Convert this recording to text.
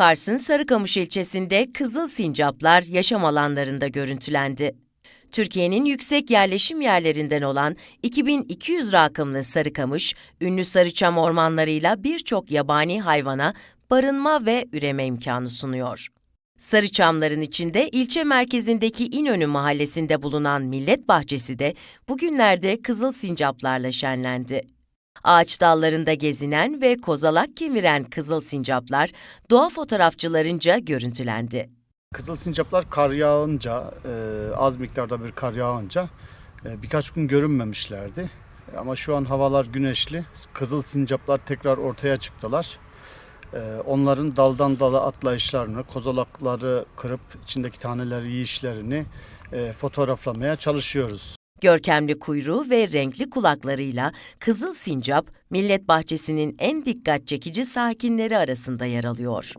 Kars'ın Sarıkamış ilçesinde kızıl sincaplar yaşam alanlarında görüntülendi. Türkiye'nin yüksek yerleşim yerlerinden olan 2200 rakımlı Sarıkamış, ünlü sarıçam ormanlarıyla birçok yabani hayvana barınma ve üreme imkanı sunuyor. Sarıçamların içinde ilçe merkezindeki İnönü mahallesinde bulunan Millet Bahçesi de bugünlerde kızıl sincaplarla şenlendi. Ağaç dallarında gezinen ve kozalak kemiren kızıl sincaplar doğa fotoğrafçılarınca görüntülendi. Kızıl sincaplar kar yağınca, e, az miktarda bir kar yağınca e, birkaç gün görünmemişlerdi. Ama şu an havalar güneşli. Kızıl sincaplar tekrar ortaya çıktılar. E, onların daldan dala atlayışlarını, kozalakları kırıp içindeki taneleri yiyişlerini e, fotoğraflamaya çalışıyoruz. Görkemli kuyruğu ve renkli kulaklarıyla kızıl sincap, Millet Bahçesi'nin en dikkat çekici sakinleri arasında yer alıyor.